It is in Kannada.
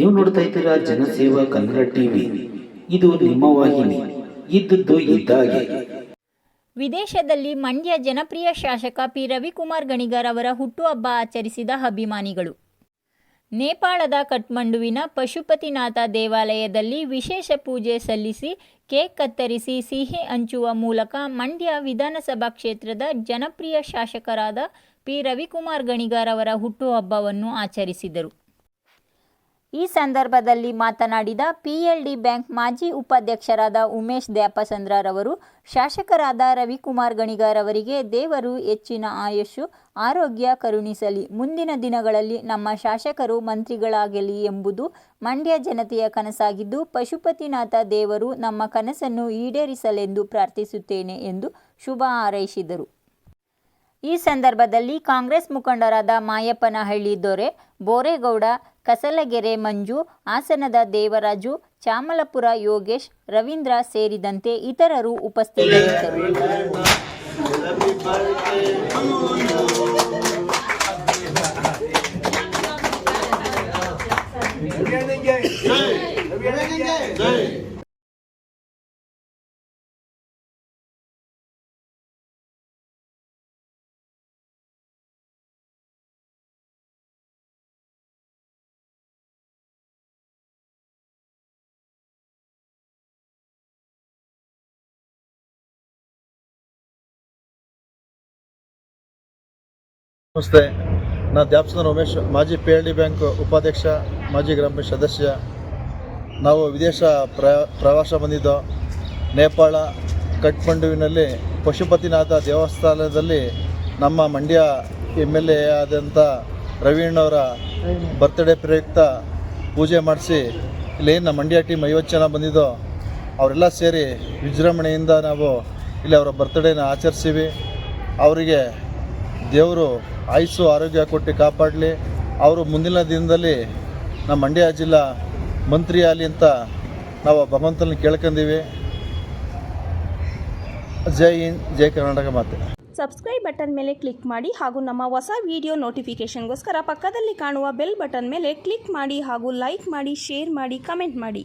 ನೀವು ನೋಡ್ತಾ ಇದ್ದೀರಾ ಜನಸೇವಾ ಕನ್ನಡ ಟಿವಿ. ಇದು ನಿಮ್ಮ ವಾಹಿನಿ. ಇದ್ದದ್ದು ಇದ್ದಾಗೆ. ವಿದೇಶದಲ್ಲಿ ಮಂಡ್ಯ ಜನಪ್ರಿಯ ಶಾಸಕ ಪಿ. ರವಿಕುಮಾರ್ ಗಣಿಗರ್ ಅವರ ಹುಟ್ಟುಹಬ್ಬ ಆಚರಿಸಿದ ಅಭಿಮಾನಿಗಳು. ನೇಪಾಳದ ಕಠ್ಮಂಡುವಿನ ಪಶುಪತಿನಾಥ ದೇವಾಲಯದಲ್ಲಿ ವಿಶೇಷ ಪೂಜೆ ಸಲ್ಲಿಸಿ ಕೇಕ್ ಕತ್ತರಿಸಿ ಸಿಹಿ ಹಂಚುವ ಮೂಲಕ ಮಂಡ್ಯ ವಿಧಾನಸಭಾ ಕ್ಷೇತ್ರದ ಜನಪ್ರಿಯ ಶಾಸಕರಾದ ಪಿ. ರವಿಕುಮಾರ್ ಗಣಿಗಾರ್ ಅವರ ಹುಟ್ಟುಹಬ್ಬವನ್ನು ಆಚರಿಸಿದರು. ಈ ಸಂದರ್ಭದಲ್ಲಿ ಮಾತನಾಡಿದ ಪಿಎಲ್ಡಿ ಬ್ಯಾಂಕ್ ಮಾಜಿ ಉಪಾಧ್ಯಕ್ಷರಾದ ಉಮೇಶ್ ದ್ಯಾಪಸಂದ್ರರವರು, ಶಾಸಕರಾದ ರವಿಕುಮಾರ್ ಗಣಿಗಾರವರಿಗೆ ದೇವರು ಹೆಚ್ಚಿನ ಆಯಸ್ಸು, ಆರೋಗ್ಯ ಕರುಣಿಸಲಿ. ಮುಂದಿನ ದಿನಗಳಲ್ಲಿ ನಮ್ಮ ಶಾಸಕರು ಮಂತ್ರಿಗಳಾಗಲಿ ಎಂಬುದು ಮಂಡ್ಯ ಜನತೆಯ ಕನಸಾಗಿದ್ದು, ಪಶುಪತಿನಾಥ ದೇವರು ನಮ್ಮ ಕನಸನ್ನು ಈಡೇರಿಸಲೆಂದು ಪ್ರಾರ್ಥಿಸುತ್ತೇನೆ ಎಂದು ಶುಭ ಹಾರೈಸಿದರು. ಈ ಸಂದರ್ಭದಲ್ಲಿ ಕಾಂಗ್ರೆಸ್ ಮುಖಂಡರಾದ ಮಾಯಪ್ಪನಹಳ್ಳಿ ದೊರೆ, ಬೋರೇಗೌಡ, ಕಸಲಗೆರೆ ಮಂಜು, ಹಾಸನದ ದೇವರಾಜು, ಚಾಮಲಪುರ ಯೋಗೇಶ್, ರವೀಂದ್ರ ಸೇರಿದಂತೆ ಇತರರು ಉಪಸ್ಥಿತರಿದ್ದರು. ನಮಸ್ತೆ. ನಾನು ದ್ಯಾಪ್ಸನ ರಮೇಶ್, ಮಾಜಿ ಪಿ ಎಲ್ ಡಿ ಬ್ಯಾಂಕ್ ಉಪಾಧ್ಯಕ್ಷ, ಮಾಜಿ ಗ್ರಾಮ ಪಂಚಾಯತ್ ಸದಸ್ಯ. ನಾವು ವಿದೇಶ ಪ್ರ ಪ್ರವಾಸ ಬಂದಿದ್ದೋ, ನೇಪಾಳ ಕಠ್ಮಂಡುವಿನಲ್ಲಿ ಪಶುಪತಿನಾಥ ದೇವಸ್ಥಾನದಲ್ಲಿ ನಮ್ಮ ಮಂಡ್ಯ ಎಂ ಎಲ್ ಎ ಆದಂಥ ರವೀಣ್ಣವರ ಬರ್ತ್ಡೇ ಪ್ರಯುಕ್ತ ಪೂಜೆ ಮಾಡಿಸಿ, ಇಲ್ಲಿ ನಮ್ಮ ಮಂಡ್ಯ ಟೀಮ್ ಐವತ್ತು ಜನ ಬಂದಿದ್ದೋ, ಅವರೆಲ್ಲ ಸೇರಿ ವಿಜೃಂಭಣೆಯಿಂದ ನಾವು ಇಲ್ಲಿ ಅವರ ಬರ್ತ್ಡೇನ ಆಚರಿಸಿವಿ. ಅವರಿಗೆ ದೇವರು ಆಯುಸ್ಸು ಆರೋಗ್ಯ ಕೊಟ್ಟು ಕಾಪಾಡಲಿ. ಅವರು ಮುಂದಿನ ದಿನದಲ್ಲಿ ನಮ್ಮ ಮಂಡ್ಯ ಜಿಲ್ಲಾ ಮಂತ್ರಿ ಆಗಲಿ ಅಂತ ನಾವು ಭಗವಂತನ ಕೇಳ್ಕೊಂಡಿವಿ ಜೈ ಹಿಂದ್, ಜೈ ಕರ್ನಾಟಕ ಮಾತೆ. ಸಬ್ಸ್ಕ್ರೈಬ್ ಬಟನ್ ಮೇಲೆ ಕ್ಲಿಕ್ ಮಾಡಿ ಹಾಗೂ ನಮ್ಮ ಹೊಸ ವಿಡಿಯೋ ನೋಟಿಫಿಕೇಷನ್ಗೋಸ್ಕರ ಪಕ್ಕದಲ್ಲಿ ಕಾಣುವ ಬೆಲ್ ಬಟನ್ ಮೇಲೆ ಕ್ಲಿಕ್ ಮಾಡಿ ಹಾಗೂ ಲೈಕ್ ಮಾಡಿ ಶೇರ್ ಮಾಡಿ ಕಮೆಂಟ್ ಮಾಡಿ.